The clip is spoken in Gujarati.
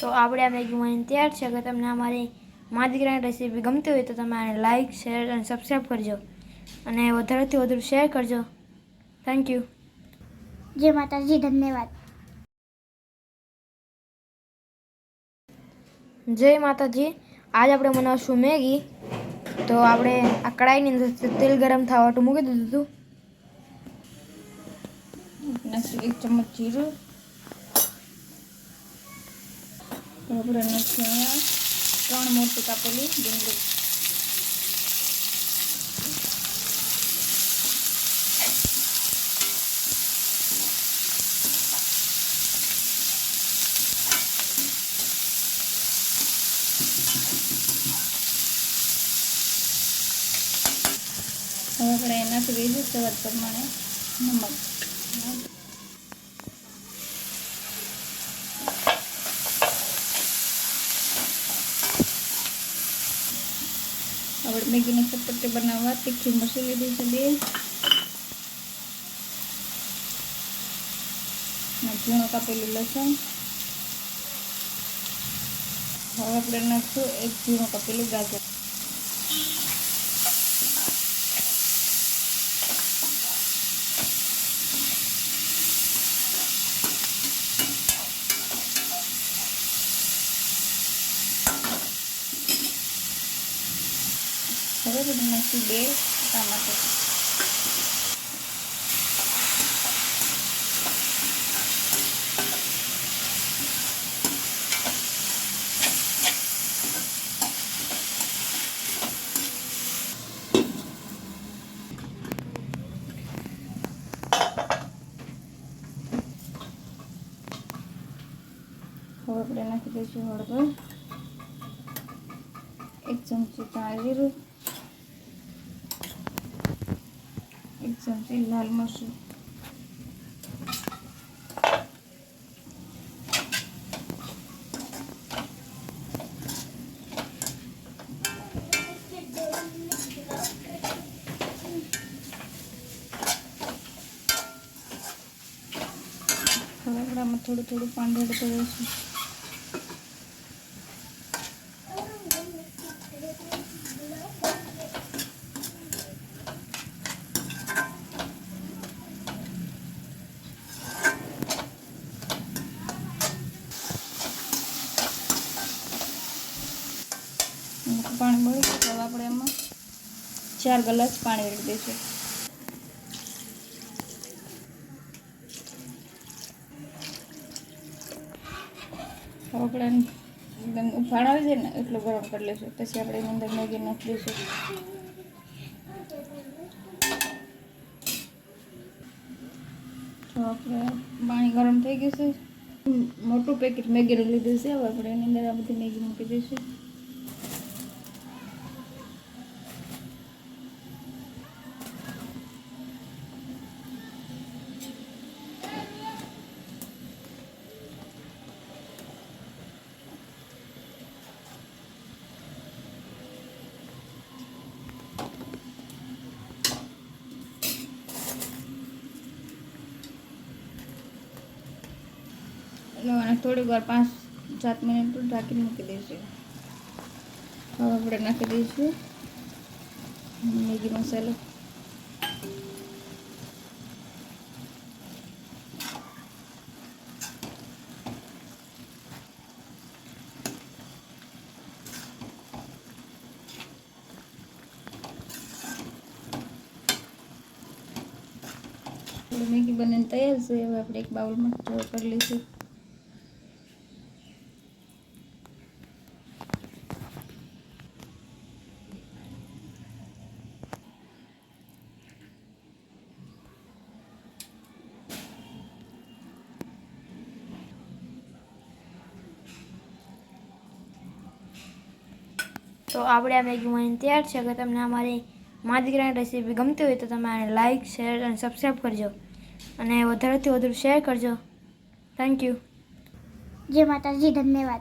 તો આપણે આ મેગી મને તૈયાર છે. અગર તમને અમારી મા દીકરાની રેસીપી ગમતી હોય તો તમે આને લાઇક શેર અને સબસ્ક્રાઈબ કરજો. અને વધારેથી વધુ શેર કરજો. થેન્ક યુ જય માતાજી ધન્યવાદ. જય માતાજી. આજ આપણે બનાવશું મેગી. તો આપણે આ કડાઈની અંદર તેલ ગરમ થવા માટે મૂકી દીધું હતું. એક ચમચ જીરું. આપણે નાખશું અહીંયા ત્રણ મોટી કાપેલી ડુંગળી. હવે આપણે નાખી દઈશું સ્વાદ પ્રમાણે નમક. આપણે મેગીને ચટપટી બનાવવા તીખી મરચી લીધી છે બે. ઝીણું કાપેલું લસણ. હવે આપણે નાખશું એક ઝીણું કાપેલું ગાજર. હવે નાખશું બે ટામાટર હવે આપણે નાખી દઈશું હળદર. એક ચમચી ધાણા જીરું એક ચમચી લાલ મરચું હવે આપણે પાણી ગયું તો આપણે એમાં ચાર ગ્લાસ પાણી રેડી દઈશું. હવે એકદમ ઉફાળ આવી જાય ને, એટલું ગરમ કરી લઈશું. પછી આપણે એની અંદર મેગી નાખી દઈશું. તો આપણે પાણી ગરમ થઈ ગયું છે. મોટું પેકેટ મેગીનું લીધું છે. હવે આપણે એની અંદર આ બધી મેગી મૂકી દઈશું. એટલે અને થોડીક વાર પાંચ સાત મિનિટ ઢાંકીને મૂકી દઈશું હવે આપણે નાખી દઈશું. મેગી મસાલો મેગી બનીને તૈયાર છે. હવે આપણે એક બાઉલમાં સ્ટોર કરી લઈશું. તો આપણે આ મેગી મને તૈયાર છે. અગર તમને અમારી મા રેસીપી ગમતી હોય તો તમે આને લાઇક શેર અને સબસ્ક્રાઈબ કરજો. અને વધારેથી વધુ શેર કરજો. થેન્ક યુ જય માતાજી, ધન્યવાદ.